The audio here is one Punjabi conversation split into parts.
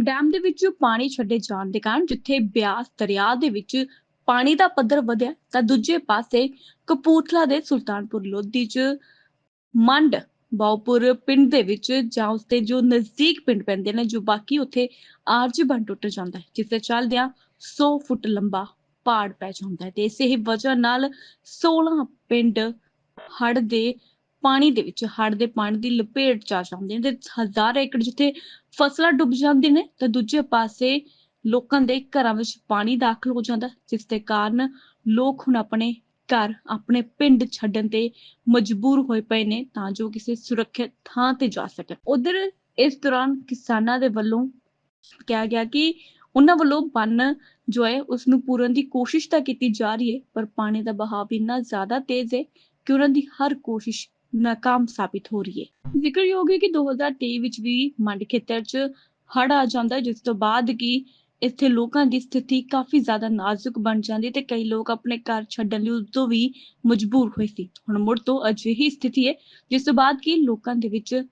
ਪੌਂਗ ਡੈਮ ਦੇ ਵਿੱਚ ਪਾਣੀ ਛੱਡੇ ਜਾਣ ਦੇ ਕਾਰਨ ਜਿੱਥੇ ਬਿਆਸ ਦਰਿਆ ਦੇ ਵਿੱਚ ਪਾਣੀ ਦਾ ਪੱਧਰ ਵਧਿਆ, ਤਾਂ ਦੂਜੇ ਪਾਸੇ ਕਪੂਰਥਲਾ ਦੇ ਸੁਲਤਾਨਪੁਰ ਲੋਧੀ 'ਚ ਮੰਡ ਬਾਉਪੁਰ ਪਿੰਡ ਦੇ ਵਿੱਚ ਜਾਂ ਉਸਦੇ ਜੋ ਨਜ਼ਦੀਕ ਪਿੰਡ ਪੈਂਦੇ ਨੇ, ਜੋ ਬਾਕੀ ਉੱਥੇ ਆਰਜੀ ਬਣ ਟੁੱਟ ਜਾਂਦਾ ਹੈ, ਜਿਸ ਦੇ ਚੱਲਦਿਆਂ 100 ਫੁੱਟ ਲੰਬਾ ਪਹਾੜ ਪੈ ਜਾਂਦਾ ਹੈ ਤੇ ਇਸੇ ਹੀ ਵਜ੍ਹਾ ਨਾਲ 16 ਪਿੰਡ ਹੜ ਦੇ ਪਾਣੀ ਦੇ ਵਿੱਚ, ਹੜ੍ਹ ਦੇ ਪਾਣੀ ਦੀ ਲਪੇਟ ਚ ਆ ਜਾਂਦੇ ਨੇ ਤੇ ਹਜ਼ਾਰ ਏਕੜ ਜਿੱਥੇ ਫਸਲਾਂ ਡੁੱਬ ਜਾਂਦੀਆਂ ਨੇ, ਤਾਂ ਦੂਜੇ ਪਾਸੇ ਲੋਕਾਂ ਦੇ ਘਰਾਂ ਵਿੱਚ ਪਾਣੀ ਦਾਖਲ ਹੋ ਜਾਂਦਾ, ਜਿਸ ਦੇ ਕਾਰਨ ਲੋਕ ਹੁਣ ਆਪਣੇ ਘਰ, ਆਪਣੇ ਪਿੰਡ ਛੱਡਣ ਤੇ ਮਜਬੂਰ ਹੋਏ ਪਏ ਨੇ, ਤਾਂ ਜੋ ਕਿਸੇ ਸੁਰੱਖਿਅਤ ਥਾਂ ਤੇ ਜਾ ਸਕਣ। ਉਧਰ ਇਸ ਦੌਰਾਨ ਕਿਸਾਨਾਂ ਦੇ ਵੱਲੋਂ ਕਿਹਾ ਗਿਆ ਕਿ ਉਹਨਾਂ ਵੱਲੋਂ ਬੰਨ ਜੋ ਹੈ ਉਸ ਨੂੰ ਪੂਰਨ ਦੀ ਕੋਸ਼ਿਸ਼ ਤਾਂ ਕੀਤੀ ਜਾ ਰਹੀ ਹੈ, ਪਰ ਪਾਣੀ ਦਾ ਬਹਾਵ ਇੰਨਾ ਜ਼ਿਆਦਾ ਤੇਜ਼ ਹੈ ਕਿ ਉਹਨਾਂ ਦੀ ਹਰ ਕੋਸ਼ਿਸ਼ ਨਾਕਾਮ ਸਾਬਿਤ ਹੋ ਰਹੀ ਹੈ। ਜ਼ਿਕਰਯੋਗ ਹੈ ਕਿ 2023 ਵਿੱਚ ਵੀ ਮੰਡ ਖੇਤਰ 'ਚ ਹੜ੍ਹ ਆ ਜਾਂਦਾ ਜਿਸ ਤੋਂ ਬਾਅਦ ਕਿ ਇੱਥੇ ਲੋਕਾਂ ਦੀ ਸਥਿਤੀ ਕਾਫੀ ਜ਼ਿਆਦਾ ਨਾਜ਼ੁਕ ਬਣ ਜਾਂਦੀ ਤੇ ਕਈ ਲੋਕ ਆਪਣੇ ਘਰ ਛੱਡਣ ਲਈ ਉਦੋਂ ਵੀ ਮਜਬੂਰ ਹੋਏ ਸੀ। ਹੁਣ ਮੁੜ ਤੋਂ ਅਜਿਹੀ ਸਥਿਤੀ ਹੈ, ਜਿਸ ਤੋਂ ਬਾਅਦ ਕਿ ਲੋਕਾਂ ਦੇ ਵਿੱਚ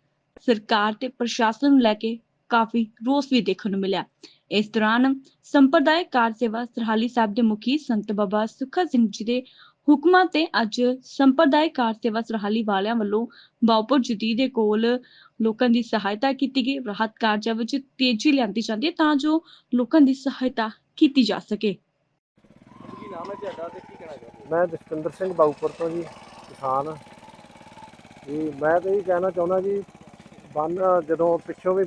ਸਰਕਾਰ ਤੇ ਪ੍ਰਸ਼ਾਸਨ ਨੂੰ ਲੈ ਕੇ ਕਾਫੀ ਰੋਸ ਵੀ ਦੇਖਣ ਨੂੰ ਮਿਲਿਆ। ਇਸ ਦੌਰਾਨ ਸੰਪਰਦਾਇਕ ਕਾਰ ਸੇਵਾ ਸਰਹਾਲੀ ਸਾਹਿਬ ਦੇ ਮੁਖੀ ਸੰਤ ਬਾਬਾ ਸੁੱਖਾ ਸਿੰਘ ਜੀ ਦੇ ਹੁਕਮਾਂ ਤੇ ਅੱਜ ਸੰਪਰਦਾਇਕ ਕਾਰ ਸੇਵਾ ਸਰਹਾਲੀ ਵਾਲਿਆਂ ਵੱਲੋਂ ਬਾਉਪੁਰ ਜਦੀ ਦੇ ਕੋਲ ਲੋਕਾਂ ਦੀ ਸਹਾਇਤਾ ਕੀਤੀ ਗਈ ਰਾਹਤ ਕਾਰਜਾਂ ਵਿੱਚ ਤੇਜ਼ੀ ਲਿਆਂਦੀ ਜਾਂਦੀ ਹੈ ਤਾਂ ਜੋ ਲੋਕਾਂ ਦੀ ਸਹਾਇਤਾ ਕੀਤੀ ਜਾ ਸਕੇ। ਕੀ ਨਾਮ ਹੈ ਤੁਹਾਡਾ ਤੇ ਕੀ ਕਹਿਣਾ ਚਾਹੁੰਦੇ ਮੈਂ ਜਸਪਿੰਦਰ ਸਿੰਘ ਬਾਊਪੁਰ ਤੋਂ ਜੀ ਕਿਸਾਨ ਜੀ ਮੈਂ ਤਾਂ ਇਹ ਕਹਿਣਾ ਚਾਹੁੰਦਾ ਜੀ ਬੰਨ ਜਦੋਂ ਪਿੱਛੋਂ ਵੀ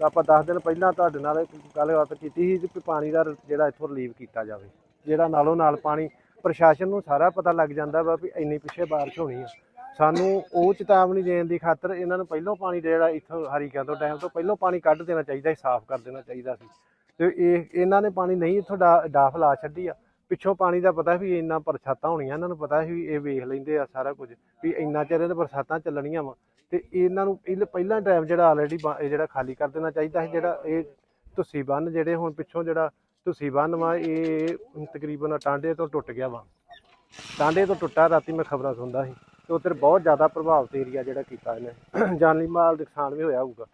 ਆਪਾਂ 10 ਦਿਨ ਪਹਿਲਾਂ ਤੁਹਾਡੇ ਨਾਲ ਇੱਕ ਗੱਲਬਾਤ ਕੀਤੀ ਸੀ ਕਿ ਪਾਣੀ ਦਾ ਜਿਹੜਾ ਇੱਥੋਂ ਰਿਲੀਵ ਕੀਤਾ ਜਾਵੇ ਜਿਹੜਾ ਨਾਲੋਂ ਨਾਲ ਪਾਣੀ ਪ੍ਰਸ਼ਾਸਨ ਨੂੰ ਸਾਰਾ ਪਤਾ ਲੱਗ ਜਾਂਦਾ ਵਾ ਵੀ ਇੰਨੀ ਪਿੱਛੇ ਬਾਰਿਸ਼ ਹੋਣੀ ਆ। ਸਾਨੂੰ ਉਹ ਚੇਤਾਵਨੀ ਦੇਣ ਦੀ ਖਾਤਰ ਇਹਨਾਂ ਨੂੰ ਪਹਿਲਾਂ ਪਾਣੀ ਜਿਹੜਾ ਇੱਥੋਂ ਹਰੀਕਿਆਂ ਤੋਂ ਡੈਮ ਤੋਂ ਪਹਿਲਾਂ ਪਾਣੀ ਕੱਢ ਦੇਣਾ ਚਾਹੀਦਾ ਸੀ, ਸਾਫ਼ ਕਰ ਦੇਣਾ ਚਾਹੀਦਾ ਸੀ। ਤੇ ਇਹ, ਇਹਨਾਂ ਨੇ ਪਾਣੀ ਨਹੀਂ ਇੱਥੋਂ ਡਾ- ਡਾਫ ਲਾ ਛੱਡੀ ਆ। ਪਿੱਛੋਂ ਪਾਣੀ ਦਾ ਪਤਾ ਵੀ ਇੰਨਾ ਬਰਸਾਤਾਂ ਹੋਣੀਆਂ, ਇਹਨਾਂ ਨੂੰ ਪਤਾ ਸੀ ਵੀ ਇਹ ਵੇਖ ਲੈਂਦੇ ਆ ਸਾਰਾ ਕੁਝ ਵੀ ਇੰਨਾ ਚਿਰ ਇਹਦੇ ਬਰਸਾਤਾਂ ਚੱਲਣੀਆਂ ਵਾ। ਤੇ ਇਹਨਾਂ ਨੂੰ ਪਹਿਲੇ, ਪਹਿਲਾਂ ਟਾਈਮ ਜਿਹੜਾ ਆਲਰੇਡੀ ਜਿਹੜਾ ਖਾਲੀ ਕਰ ਦੇਣਾ ਚਾਹੀਦਾ ਸੀ, ਜਿਹੜਾ ਇਹ ਤੁਸੀਂ ਬੰਨ ਜਿਹੜੇ ਹੁਣ ਪਿੱਛੋਂ ਜਿਹੜਾ ਤੁਸੀਂ ਬੰਨ ਵਾ, ਇਹ ਤਕਰੀਬਨ ਟਾਂਡੇ ਤੋਂ ਟੁੱਟ ਗਿਆ ਵਾ। ਟਾਂਡੇ ਤੋਂ ਟੁੱਟਾ, ਰਾਤੀ ਮੈਂ ਖਬਰਾਂ ਸੁਣਦਾ ਸੀ। ਤੇ ਉੱਧਰ ਬਹੁਤ ਜ਼ਿਆਦਾ ਪ੍ਰਭਾਵਿਤ ਏਰੀਆ ਜਿਹੜਾ ਕੀਤਾ ਇਹਨੇ। ਜਾਨੀ ਮਾਲ ਨੁਕਸਾਨ ਵੀ ਹੋਇਆ ਹੋਊਗਾ।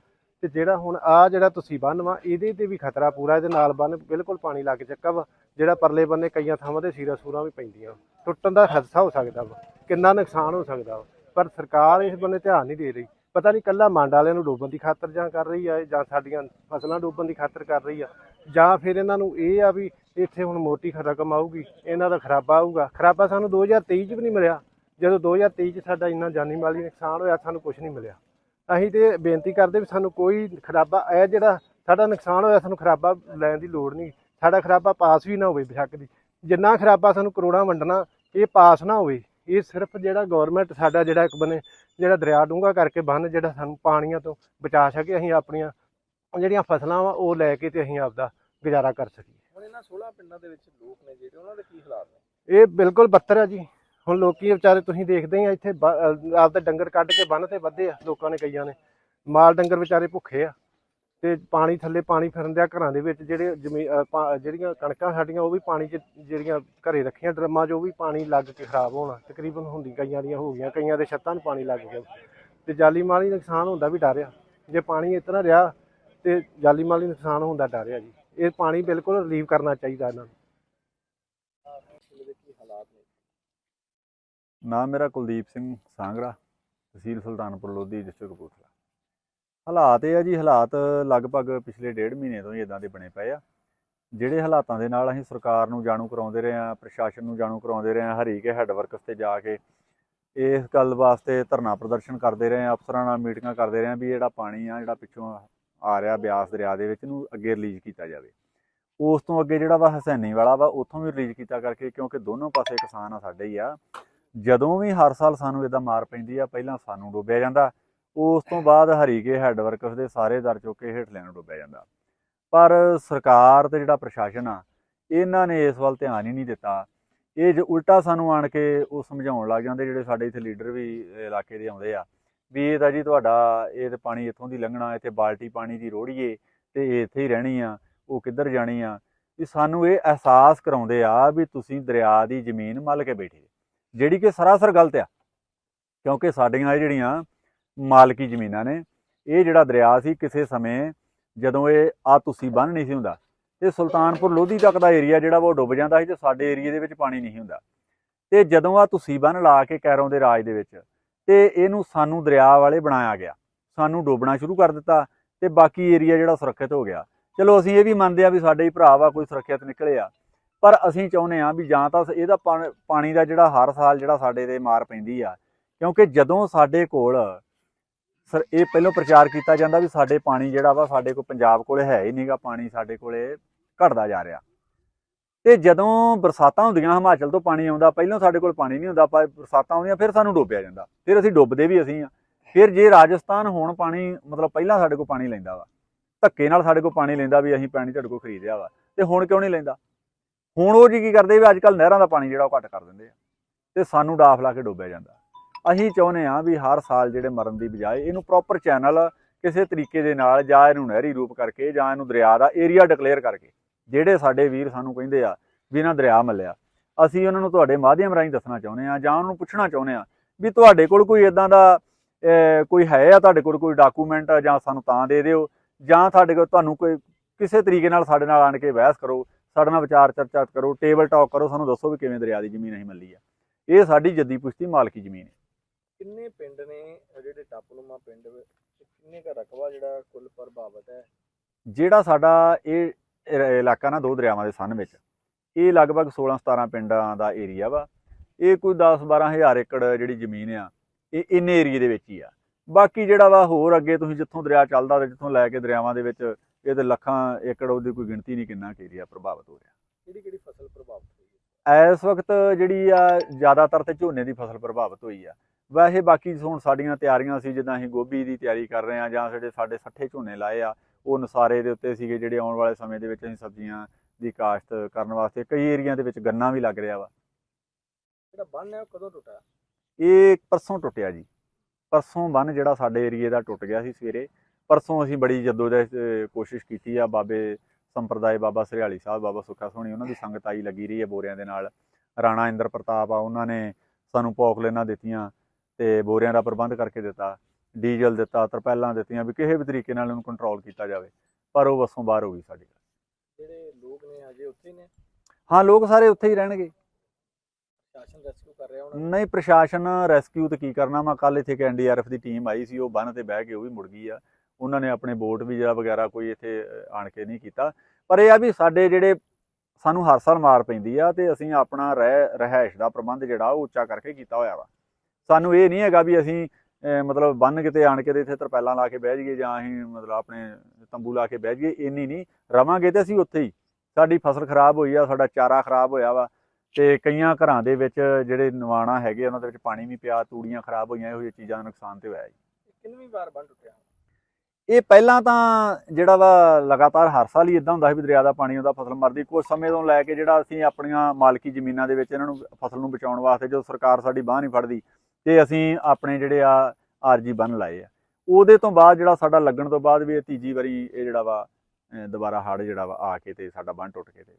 ਤੇ ਜਿਹੜਾ ਹੁਣ ਆ ਜਿਹੜਾ ਤੁਸੀਂ ਬੰਨ ਵਾ, ਇਹਦੇ ਤੇ ਵੀ ਖਤਰਾ ਪੂਰਾ, ਇਹਦੇ ਨਾਲ ਬੰਨ ਬਿਲਕੁਲ ਪਾਣੀ ਲੱਗ ਚੱਕਾ ਵਾ, ਜਿਹੜਾ ਪਰਲੇ ਬੰਨੇ ਕਈਆਂ ਥਾਵਾਂ ਤੇ ਸੀਰਾ ਸੂਰਾਂ ਵੀ ਪੈਂਦੀਆਂ। ਟੁੱਟਣ ਦਾ ਹਾਦਸਾ ਹੋ ਸਕਦਾ ਵਾ, ਕਿੰਨਾ ਨੁਕਸਾਨ ਹੋ ਸਕਦਾ ਵਾ। ਪਰ ਸਰਕਾਰ ਇਸ ਬੰਨੇ ਧਿਆਨ ਨਹੀਂ ਦੇ ਰਹੀ। ਪਤਾ ਨਹੀਂ ਕੱਲਾ ਮੰਡ ਵਾਲਿਆਂ ਨੂੰ ਡੋਬਣ ਦੀ ਖਾਤਰ ਜਾਂ ਕਰ ਰਹੀ ਆ, ਜਾਂ ਸਾਡੀਆਂ ਫਸਲਾਂ ਡੋਬਣ ਦੀ ਖਾਤਰ ਕਰ ਰਹੀ ਆ। ਜਾਂ ਫਿਰ ਇਹਨਾਂ ਨੂੰ ਇਹ ਆ ਵੀ ਇੱਥੇ ਹੁਣ ਮੋਟੀ ਰਕਮ ਆਊਗੀ, ਇਹਨਾਂ ਦਾ ਖਰਾਬਾ ਆਊਗਾ। ਖਰਾਬਾ ਸਾਨੂੰ 2023 ਚ ਵੀ ਨਹੀਂ ਮਿਲਿਆ। ਜਦੋਂ 2023 ਚ ਸਾਡਾ ਇੰਨਾ ਜਾਨੀ ਮਾਲੀ ਨੁਕਸਾਨ ਹੋਇਆ, ਸਾਨੂੰ ਕੁਝ ਨਹੀਂ ਮਿਲਿਆ। ਅਸੀਂ ਤੇ ਬੇਨਤੀ ਕਰਦੇ ਵੀ ਸਾਨੂੰ ਕੋਈ ਖਰਾਬਾ, ਇਹ ਜਿਹੜਾ ਸਾਡਾ ਨੁਕਸਾਨ ਹੋਇਆ, ਸਾਨੂੰ ਖਰਾਬਾ ਲੈਣ ਦੀ ਲੋੜ ਨਹੀਂ। ਸਾਡਾ ਖਰਾਬਾ ਪਾਸ ਵੀ ਨਾ ਹੋਵੇ ਬੇਸ਼ੱਕ ਦੀ ਜਿੰਨਾ ਖਰਾਬਾ ਸਾਨੂੰ ਕਰੋੜਾਂ ਵੰਡਣਾ, ਇਹ ਪਾਸ ਨਾ ਹੋਵੇ। ਇਹ ਸਿਰਫ ਜਿਹੜਾ ਗਵਰਨਮੈਂਟ ਸਾਡਾ ਜਿਹੜਾ ਇੱਕ ਬਨੇ ਜਿਹੜਾ ਦਰਿਆ ਡੂੰਘਾ ਕਰਕੇ ਬੰਨ, ਜਿਹੜਾ ਸਾਨੂੰ ਪਾਣੀਆਂ ਤੋਂ ਬਚਾ ਸਕੇ, ਅਸੀਂ ਆਪਣੀਆਂ ਜਿਹੜੀਆਂ ਫਸਲਾਂ ਵਾ ਉਹ ਲੈ ਕੇ ਤੇ ਅਸੀਂ ਆਪਦਾ ਗੁਜ਼ਾਰਾ ਕਰ ਸਕੀਏ। ਹੁਣ ਇਹਨਾਂ 16 ਪਿੰਡਾਂ ਦੇ ਵਿੱਚ ਲੋਕ ਨੇ ਜਿਹੜੇ ਉਹਨਾਂ ਦੇ ਕੀ ਹਾਲਾਤ ਨੇ? ਇਹ ਬਿਲਕੁਲ ਬੱਤਰ ਆ ਜੀ। ਹੁਣ ਲੋਕੀ ਵਿਚਾਰੇ ਤੁਸੀਂ ਦੇਖਦੇ ਆ ਇੱਥੇ ਆਪਦੇ ਡੰਗਰ ਕੱਢ ਕੇ ਬੰਨ ਤੇ ਵੱਧੇ ਆ ਲੋਕਾਂ ਨੇ ਕਈਆਂ ਨੇ। ਮਾਲ ਡੰਗਰ ਵਿਚਾਰੇ ਭੁੱਖੇ ਆ ਤੇ ਪਾਣੀ ਥੱਲੇ ਪਾਣੀ ਫਿਰਨ ਦਿਆ ਘਰਾਂ ਦੇ ਵਿੱਚ ਜਿਹੜੇ ਜਿਹੜੀਆਂ ਕਣਕਾਂ ਸਾਡੀਆਂ ਉਹ ਵੀ ਪਾਣੀ 'ਚ ਜਿਹੜੀਆਂ ਘਰੇ ਰੱਖੀਆਂ ਡਰਮਾਂ 'ਚ ਉਹ ਵੀ ਪਾਣੀ ਲੱਗ ਕੇ ਖਰਾਬ ਹੋਣਾ। ਤਕਰੀਬਨ ਹੁੰਦੀ ਕਈਆਂ ਦੀਆਂ ਹੋ ਗਈਆਂ ਕਈਆਂ ਦੇ ਛੱਤਾਂ ਨੂੰ ਪਾਣੀ ਲੱਗ ਗਿਆ। ਤੇ ਜਾਲੀ ਮਾਲੀ ਨੁਕਸਾਨ ਹੁੰਦਾ ਵੀ ਡਰ ਆ। ਜੇ ਪਾਣੀ ਇਤਨਾ ਰਿਹਾ ਤੇ ਜਾਲੀ ਮਾਲੀ ਨੁਕਸਾਨ ਹੋਣ ਦਾ ਡਰ ਆ ਜੀ। ਇਹ ਪਾਣੀ ਬਿਲਕੁਲ ਰਿਲੀਵ ਕਰਨਾ ਚਾਹੀਦਾ ਇਹਨਾਂ ਨੂੰ। ਨਾਮ ਮੇਰਾ ਕੁਲਦੀਪ ਸਿੰਘ ਸਾਂਗਰਾ, ਤਹਿਸੀਲ ਸੁਲਤਾਨਪੁਰ ਲੋਧੀ ਡਿਸਟ੍ਰਿਕਟ ਕਪੂਰਥਲਾ। ਹਾਲਾਤ ਇਹ ਆ ਜੀ, ਹਾਲਾਤ ਲਗਭਗ ਪਿਛਲੇ ਡੇਢ ਮਹੀਨੇ ਤੋਂ ਹੀ ਇਦਾਂ ਦੇ ਬਣੇ ਪਏ ਆ। ਜਿਹੜੇ ਹਾਲਾਤਾਂ ਦੇ ਨਾਲ ਅਸੀਂ ਸਰਕਾਰ ਨੂੰ ਜਾਣੂ ਕਰਾਉਂਦੇ ਰਹੇ ਆ ਪ੍ਰਸ਼ਾਸਨ ਨੂੰ ਜਾਣੂ ਕਰਾਉਂਦੇ ਰਹੇ ਆ ਹਰੀਕੇ ਹੈੱਡਵਰਕਸ ਤੇ ਜਾ ਕੇ ਇਸ ਗੱਲ ਵਾਸਤੇ ਧਰਨਾ ਪ੍ਰਦਰਸ਼ਨ ਕਰਦੇ ਰਹੇ ਆ ਅਫਸਰਾਂ ਨਾਲ ਮੀਟਿੰਗਾਂ ਕਰਦੇ ਰਹੇ ਆ ਵੀ ਜਿਹੜਾ ਪਾਣੀ ਆ, ਜਿਹੜਾ ਪਿੱਛੋਂ ਆ ਰਿਹਾ ਬਿਆਸ ਦਰਿਆ ਦੇ ਵਿੱਚ ਨੂੰ ਅੱਗੇ ਰਿਲੀਜ਼ ਕੀਤਾ ਜਾਵੇ। ਉਸ ਤੋਂ ਅੱਗੇ ਜਿਹੜਾ ਵਾ ਹਸੈਨੀ ਵਾਲਾ ਵਾ, ਉੱਥੋਂ ਵੀ ਰਿਲੀਜ਼ ਕੀਤਾ ਕਰਕੇ ਕਿਉਂਕਿ ਦੋਨੋਂ ਪਾਸੇ ਕਿਸਾਨ ਆ ਸਾਡੇ ਹੀ ਆ, ਜਦੋਂ ਵੀ ਹਰ ਸਾਲ ਸਾਨੂੰ ਇਦਾਂ ਮਾਰ ਪੈਂਦੀ ਆ, ਪਹਿਲਾਂ ਸਾਨੂੰ ਡੁੱਬਿਆ ਜਾਂਦਾ, ਉਸ ਤੋਂ ਬਾਅਦ ਹਰੀਕੇ ਹੈੱਡਵਰਕਸ ਦੇ ਸਾਰੇ ਦਰ ਚੁੱਕ ਕੇ ਹੇਠਲਿਆਂ ਨੂੰ ਡੁੱਬਿਆ ਜਾਂਦਾ। ਪਰ ਸਰਕਾਰ ਤੇ ਜਿਹੜਾ ਪ੍ਰਸ਼ਾਸਨ ਆ, ਇਹਨਾਂ ਨੇ ਇਸ ਵੱਲ ਧਿਆਨ ਹੀ ਨਹੀਂ ਦਿੱਤਾ। ਇਹ ਜੋ ਉਲਟਾ ਸਾਨੂੰ ਆਣ ਕੇ ਉਹ ਸਮਝਾਉਣ ਲੱਗ ਜਾਂਦੇ ਜਿਹੜੇ ਸਾਡੇ ਇੱਥੇ ਲੀਡਰ ਵੀ ਇਲਾਕੇ ਦੇ ਆਉਂਦੇ ਆ ਵੀ ਇਹ ਤਾਂ ਜੀ ਤੁਹਾਡਾ, ਇਹ ਤੇ ਪਾਣੀ ਇੱਥੋਂ ਦੀ ਲੰਘਣਾ, ਇੱਥੇ ਬਾਲਟੀ ਪਾਣੀ ਦੀ ਰੋੜੀਏ ਤੇ ਇਹ ਇੱਥੇ ਹੀ ਰਹਿਣੀ ਆ, ਉਹ ਕਿੱਧਰ ਜਾਣੀ ਆ? ਵੀ ਸਾਨੂੰ ਇਹ ਅਹਿਸਾਸ ਕਰਾਉਂਦੇ ਆ ਵੀ ਤੁਸੀਂ ਦਰਿਆ ਦੀ ਜ਼ਮੀਨ ਮੱਲ ਕੇ ਬੈਠੇ ਜਿਹੜੀ ਕਿ ਸਰਾਸਰ ਗਲਤ ਆ, ਕਿਉਂਕਿ ਸਾਡੀਆਂ ਇਹ ਜਿਹੜੀਆਂ ਮਾਲਕੀ ਜ਼ਮੀਨਾਂ ਨੇ, ਇਹ ਜਿਹੜਾ ਦਰਿਆ ਸੀ ਕਿਸੇ ਸਮੇਂ ਜਦੋਂ ਇਹ ਆ ਤੁਸੀਂ ਬੰਨ ਨਹੀਂ ਸੀ ਹੁੰਦਾ ਤੇ ਸੁਲਤਾਨਪੁਰ ਲੋਧੀ ਤੱਕ ਦਾ ਏਰੀਆ ਜਿਹੜਾ ਵਾ ਉਹ ਡੁੱਬ ਜਾਂਦਾ ਸੀ ਤੇ ਸਾਡੇ ਏਰੀਏ ਦੇ ਵਿੱਚ ਪਾਣੀ ਨਹੀਂ ਹੁੰਦਾ। ਤੇ ਜਦੋਂ ਆ ਤੁਸੀਂ ਬੰਨ ਲਾ ਕੇ ਕੈਰੋਂ ਦੇ ਰਾਜ ਦੇ ਵਿੱਚ ਤੇ ਇਹਨੂੰ ਸਾਨੂੰ ਦਰਿਆ ਵਾਲੇ ਬਣਾਇਆ ਗਿਆ। ਸਾਨੂੰ ਡੋਬਣਾ ਸ਼ੁਰੂ ਕਰ ਦਿੱਤਾ ਤੇ ਬਾਕੀ ਏਰੀਆ ਜਿਹੜਾ ਸੁਰੱਖਿਅਤ ਹੋ ਗਿਆ। ਚਲੋ ਅਸੀਂ ਇਹ ਵੀ ਮੰਨਦੇ ਆ ਵੀ ਸਾਡੇ ਹੀ ਭਰਾ ਵਾ, ਕੋਈ ਸੁਰੱਖਿਅਤ ਨਿਕਲੇ ਆ। ਪਰ ਅਸੀਂ ਚਾਹੁੰਦੇ ਆ ਵੀ ਜਾਂ ਤਾਂ ਇਹਦਾ ਪਾਣੀ ਦਾ ਜਿਹੜਾ ਹਰ ਸਾਲ ਜਿਹੜਾ ਸਾਡੇ ਤੇ ਮਾਰ ਪੈਂਦੀ ਆ, ਕਿਉਂਕਿ ਜਦੋਂ ਸਾਡੇ ਕੋਲ ਸਰ, ਇਹ ਪਹਿਲਾਂ ਪ੍ਰਚਾਰ ਕੀਤਾ ਜਾਂਦਾ ਵੀ ਸਾਡੇ ਪਾਣੀ ਜਿਹੜਾ ਵਾ ਸਾਡੇ ਕੋਲ ਪੰਜਾਬ ਕੋਲੇ ਹੈ ਹੀ ਨਹੀਂਗਾ ਪਾਣੀ ਸਾਡੇ ਕੋਲੇ ਘਟਦਾ ਜਾ ਰਿਹਾ। ਤੇ ਜਦੋਂ ਬਰਸਾਤਾਂ ਹੁੰਦੀਆਂ, ਹਿਮਾਚਲ ਤੋਂ ਪਾਣੀ ਆਉਂਦਾ, ਪਹਿਲਾਂ ਸਾਡੇ ਕੋਲ ਪਾਣੀ ਨਹੀਂ ਹੁੰਦਾ ਪਰ ਬਰਸਾਤਾਂ ਆਉਂਦੀਆਂ, ਫਿਰ ਸਾਨੂੰ ਡੋਬਿਆ ਜਾਂਦਾ, ਫਿਰ ਅਸੀਂ ਡੁੱਬਦੇ ਵੀ ਅਸੀਂ ਆ। ਫਿਰ ਜੇ ਰਾਜਸਥਾਨ ਹੁਣ ਪਾਣੀ, ਮਤਲਬ ਪਹਿਲਾਂ ਸਾਡੇ ਕੋਲ ਪਾਣੀ ਲੈਂਦਾ ਵਾ, ਧੱਕੇ ਨਾਲ ਸਾਡੇ ਕੋਲ ਪਾਣੀ ਲੈਂਦਾ ਵੀ ਅਸੀਂ ਪਾਣੀ ਤੁਹਾਡੇ ਕੋਲ ਖਰੀਦਿਆ ਵਾ, ਤੇ ਹੁਣ ਕਿਉਂ ਨਹੀਂ ਲੈਂਦਾ? ਹੁਣ ਉਹ ਜੀ ਕੀ ਕਰਦੇ ਵੀ ਅੱਜ ਕੱਲ ਨਹਿਰਾਂ ਦਾ ਪਾਣੀ ਜਿਹੜਾ ਉਹ ਘੱਟ ਕਰ ਦਿੰਦੇ ਆ, ਤੇ ਸਾਨੂੰ ਡਾਫ ਲਾ ਕੇ ਡੋਬਿਆ ਜਾਂਦਾ। ਅਸੀਂ ਚਾਹੁੰਦੇ ਆ ਵੀ ਹਰ ਸਾਲ ਜਿਹੜੇ ਮਰਨ ਦੀ ਬਜਾਏ ਇਹਨੂੰ ਪ੍ਰੋਪਰ ਚੈਨਲ ਕਿਸੇ ਤਰੀਕੇ ਦੇ ਨਾਲ ਜਾਂ ਇਹਨੂੰ ਨਹਿਰੀ ਰੂਪ ਕਰਕੇ ਜਾਂ ਇਹਨੂੰ ਦਰਿਆ ਦਾ ਏਰੀਆ ਡਿਕਲੇਅਰ ਕਰਕੇ ਜਿਹੜੇ ਸਾਡੇ ਵੀਰ ਸਾਨੂੰ ਕਹਿੰਦੇ ਆ ਵੀ ਇਹਨਾਂ ਦਰਿਆ ਮੱਲਿਆ। ਅਸੀਂ ਉਹਨਾਂ ਨੂੰ ਤੁਹਾਡੇ ਮਾਧਿਅਮ ਰਾਹੀਂ ਦੱਸਣਾ ਚਾਹੁੰਦੇ ਆ ਜਾਂ ਉਹਨਾਂ ਨੂੰ ਪੁੱਛਣਾ ਚਾਹੁੰਦੇ ਆ ਵੀ ਤੁਹਾਡੇ ਕੋਲ ਕੋਈ ਇਦਾਂ ਦਾ ਕੋਈ ਹੈ ਆ ਤੁਹਾਡੇ ਕੋਲ ਕੋਈ ਡਾਕੂਮੈਂਟ ਜਾਂ ਸਾਨੂੰ ਤਾਂ ਦੇ ਦਿਓ ਜਾਂ ਤੁਹਾਡੇ ਕੋਲ ਤੁਹਾਨੂੰ ਕੋਈ ਕਿਸੇ ਤਰੀਕੇ ਨਾਲ ਸਾਡੇ ਨਾਲ ਆਣ ਕੇ ਬਹਿਸ ਕਰੋ ਸਾਡੇ ਨਾਲ ਵਿਚਾਰ ਚਰਚਾ ਕਰੋ ਟੇਬਲ ਟਾਕ ਕਰੋ ਸਾਨੂੰ ਦੱਸੋ ਵੀ ਕਿਵੇਂ ਦਰਿਆ ਦੀ ਜ਼ਮੀਨ ਅਸੀਂ ਮੱਲੀ ਆ। ਇਹ ਸਾਡੀ ਜੱਦੀ ਪੁਸ਼ਤੀ ਮਾਲਕੀ ਜ਼ਮੀਨ ਹੈ। ਕਿੰਨੇ ਪਿੰਡ ਨੇ ਜਿਹੜੇ ਟਾਪੂਨੁਮਾ ਪਿੰਡ ਕਿੰਨੇ ਦਾ ਰਕਬਾ ਜਿਹੜਾ ਕੁੱਲ ਪ੍ਰਭਾਵਿਤ ਹੈ? ਜਿਹੜਾ ਸਾਡਾ ਇਹ ਇਲਾਕਾ ਨਾ ਦੋ ਦਰਿਆਵਾਂ ਦੇ ਸੰਨ ਵਿੱਚ। ਇਹ ਲਗਭਗ 16 17 ਪਿੰਡਾਂ ਦਾ ਏਰੀਆ ਵਾ। ਇਹ ਕੋਈ 10 12 ਹਜ਼ਾਰ ਏਕੜ ਜਿਹੜੀ ਜ਼ਮੀਨ ਆ ਇਹ ਇੰਨੇ ਏਰੀਏ ਦੇ ਵਿੱਚ ਹੀ ਆ। ਬਾਕੀ ਜਿਹੜਾ ਵਾ ਹੋਰ ਅੱਗੇ ਤੁਸੀਂ ਜਿੱਥੋਂ ਦਰਿਆ ਚੱਲਦਾ ਤੇ ਜਿੱਥੋਂ ਲੈ ਕੇ ਦਰਿਆਵਾਂ ਦੇ ਵਿੱਚ ਇਹ ਤੇ ਲੱਖਾਂ ਏਕੜ ਉਹਦੀ ਕੋਈ ਗਿਣਤੀ ਨਹੀਂ ਕਿੰਨਾ ਏਰੀਆ ਪ੍ਰਭਾਵਿਤ ਹੋ ਰਿਹਾ। ਕਿਹੜੀ ਕਿਹੜੀ ਫਸਲ ਪ੍ਰਭਾਵਿਤ ਹੋਈ ਹੈ? ਇਸ ਵਕਤ ਜਿਹੜੀ ਆ ਜ਼ਿਆਦਾਤਰ ਤੇ ਝੋਨੇ ਦੀ ਫਸਲ ਪ੍ਰਭਾਵਿਤ ਹੋਈ ਆ। ਵੈਸੇ ਬਾਕੀ ਹੁਣ ਸਾਡੀਆਂ ਤਿਆਰੀਆਂ ਸੀ ਜਿੱਦਾਂ ਅਸੀਂ ਗੋਭੀ ਦੀ ਤਿਆਰੀ ਕਰ ਰਹੇ ਆ ਜਾਂ ਸਾਡੇ ਸਾਡੇ ਸੱਠੇ ਝੋਨੇ ਲਾਏ ਆ ਉਹ ਨਸਾਰੇ ਦੇ ਉੱਤੇ ਸੀਗੇ ਜਿਹੜੇ ਆਉਣ ਵਾਲੇ ਸਮੇਂ ਦੇ ਵਿੱਚ ਅਸੀਂ ਸਬਜ਼ੀਆਂ ਦੀ ਕਾਸ਼ਤ ਕਰਨ ਵਾਸਤੇ ਕਈ ਏਰੀਆ ਦੇ ਵਿੱਚ ਗੰਨਾ ਵੀ ਲੱਗ ਰਿਹਾ ਵਾ। ਜਿਹੜਾ ਬੰਨ ਹੈ ਉਹ ਕਦੋਂ ਟੁੱਟਾ ਇਹ ਪਰਸੋਂ ਟੁੱਟਿਆ ਜੀ। ਪਰਸੋਂ ਬੰਨ ਜਿਹੜਾ ਸਾਡੇ ਏਰੀਏ ਦਾ ਟੁੱਟ ਗਿਆ ਸੀ ਸਵੇਰੇ। ਪਰਸੋਂ ਅਸੀਂ ਬੜੀ ਜਦੋਜਹਿਦ ਕੋਸ਼ਿਸ਼ ਕੀਤੀ ਆ ਬਾਬੇ ਸੰਪਰਦਾਇ ਬਾਬਾ ਸਰਿਆਲੀ ਸਾਹਿਬ ਬਾਬਾ ਸੁੱਖਾ ਸੋਹਣੀ ਉਹਨਾਂ ਦੀ ਸੰਗਤ ਆਈ ਲੱਗੀ ਰਹੀ ਹੈ ਬੋਰਿਆਂ ਦੇ ਨਾਲ। ਰਾਣਾ ਇੰਦਰ ਪ੍ਰਤਾਪ ਆ ਉਹਨਾਂ ਨੇ ਸਾਨੂੰ ਪੌਕਲੇਨਾਂ ਦਿੱਤੀਆਂ ਤੇ ਬੋਰਿਆਂ ਦਾ ਪ੍ਰਬੰਧ ਕਰਕੇ ਦਿੱਤਾ। ਡੀਜ਼ਲ ਦਿੱਤਾ ਤਰਪੈਲਾਂ ਦਿੱਤੀਆਂ ਵੀ ਕਿਸੇ ਵੀ ਤਰੀਕੇ ਨਾਲ ਉਹਨੂੰ ਕੰਟਰੋਲ ਕੀਤਾ ਜਾਵੇ ਪਰ ਉਹ ਵਸੋਂ ਬਾਹਰ ਹੋ ਗਈ ਸਾਡੀ। ਜਿਹੜੇ ਲੋਕ ਨੇ ਅਜੇ ਉੱਥੇ ਨੇ? ਹਾਂ ਲੋਕ ਸਾਰੇ ਉੱਥੇ ਹੀ ਰਹਿਣਗੇ। ਪ੍ਰਸ਼ਾਸਨ ਰੈਸਕਿਊ ਕਰ ਰਿਹਾ ਹੁਣ? ਨਹੀਂ ਪ੍ਰਸ਼ਾਸਨ ਰੈਸਕਿਊ ਤੇ ਕੀ ਕਰਨਾ? ਮੈਂ ਕੱਲ ਇੱਥੇ ਇੱਕ ਐਨਡੀਆਰਐਫ ਦੀ ਟੀਮ ਆਈ ਸੀ ਉਹ ਬੰਨ ਤੇ ਬਹਿ ਕੇ ਉਹ ਵੀ ਮੁੜ ਗਈ ਆ। ਉਹਨਾਂ ਨੇ ਆਪਣੇ ਬੋਟ ਵੀ ਜਿਹੜਾ ਵਗੈਰਾ ਕੋਈ ਇੱਥੇ ਆਣ ਕੇ ਨਹੀਂ ਕੀਤਾ। ਪਰ ਇਹ ਆ ਵੀ ਸਾਡੇ ਜਿਹੜੇ ਸਾਨੂੰ ਹਰ ਸਾਲ ਮਾਰ ਪੈਂਦੀ ਆ ਤੇ ਅਸੀਂ ਆਪਣਾ ਰਹਿ ਰਹਿائش ਦਾ ਪ੍ਰਬੰਧ ਜਿਹੜਾ ਉਹ ਉੱਚਾ ਕਰਕੇ ਕੀਤਾ ਹੋਇਆ ਵਾ। ਸਾਨੂੰ ਇਹ ਨਹੀਂ ਹੈਗਾ ਵੀ ਅਸੀਂ ਮਤਲਬ ਬੰਨ ਕਿਤੇ ਆਣ ਕੇ ਤੇ ਇੱਥੇ ਤਰਪੈਲਾਂ ਲਾ ਕੇ ਬਹਿ ਜਾਈਏ ਜਾਂ ਅਸੀਂ ਮਤਲਬ ਆਪਣੇ ਤੰਬੂ ਲਾ ਕੇ ਬਹਿ ਜਾਈਏ ਇੰਨੀ ਨਹੀਂ। ਰਵਾਂਗੇ ਤੇ ਅਸੀਂ ਉੱਥੇ ਹੀ। ਸਾਡੀ ਫਸਲ ਖਰਾਬ ਹੋਈ ਆ ਸਾਡਾ ਚਾਰਾ ਖਰਾਬ ਹੋਇਆ ਵਾ ਤੇ ਕਈਆਂ ਘਰਾਂ ਦੇ ਵਿੱਚ ਜਿਹੜੇ ਨਿਵਾਣਾ ਹੈਗੇ ਉਹਨਾਂ ਦੇ ਵਿੱਚ ਪਾਣੀ ਵੀ ਪਿਆ ਤੂੜੀਆਂ ਖਰਾਬ ਹੋਈਆਂ ਇਹੋ ਜਿਹੀਆਂ ਚੀਜ਼ਾਂ ਦਾ ਨੁਕਸਾਨ ਤੇ ਹੋਇਆ ਜੀ। ਕਿੰਨਵੀਂ ਵਾਰ ਬੰਨ ਟੁੱਟਿਆ? ਇਹ ਪਹਿਲਾਂ ਤਾਂ ਜਿਹੜਾ ਵਾ ਲਗਾਤਾਰ ਹਰ ਸਾਲ ਹੀ ਇਦਾਂ ਹੁੰਦਾ ਸੀ ਵੀ ਦਰਿਆ ਦਾ ਪਾਣੀ ਆਉਂਦਾ ਫਸਲ ਮਰਦੀ। ਕੁਝ ਸਮੇਂ ਤੋਂ ਲੈ ਕੇ ਜਿਹੜਾ ਅਸੀਂ ਆਪਣੀਆਂ ਮਾਲਕੀ ਜ਼ਮੀਨਾਂ ਦੇ ਵਿੱਚ ਇਹਨਾਂ ਨੂੰ ਫਸਲ ਨੂੰ ਬਚਾਉਣ ਵਾਸਤੇ ਜਦੋਂ ਸਰਕਾਰ ਸਾਡੀ ਬਾਹ ਨਹੀਂ ਫੜਦੀ ਤੇ ਅਸੀਂ ਆਪਣੇ ਜਿਹੜੇ ਆ ਆਰਜੀ ਬੰਨ ਲਾਏ ਆ। ਉਹਦੇ ਤੋਂ ਬਾਅਦ ਜਿਹੜਾ ਸਾਡਾ ਲੱਗਣ ਤੋਂ ਬਾਅਦ ਵੀ ਇਹ ਤੀਜੀ ਵਾਰੀ ਇਹ ਜਿਹੜਾ ਵਾ ਦੁਬਾਰਾ ਹੜ੍ਹ ਜਿਹੜਾ ਵਾ ਆ ਕੇ ਤੇ ਸਾਡਾ ਬੰਨ ਟੁੱਟ ਕੇ ਤੇ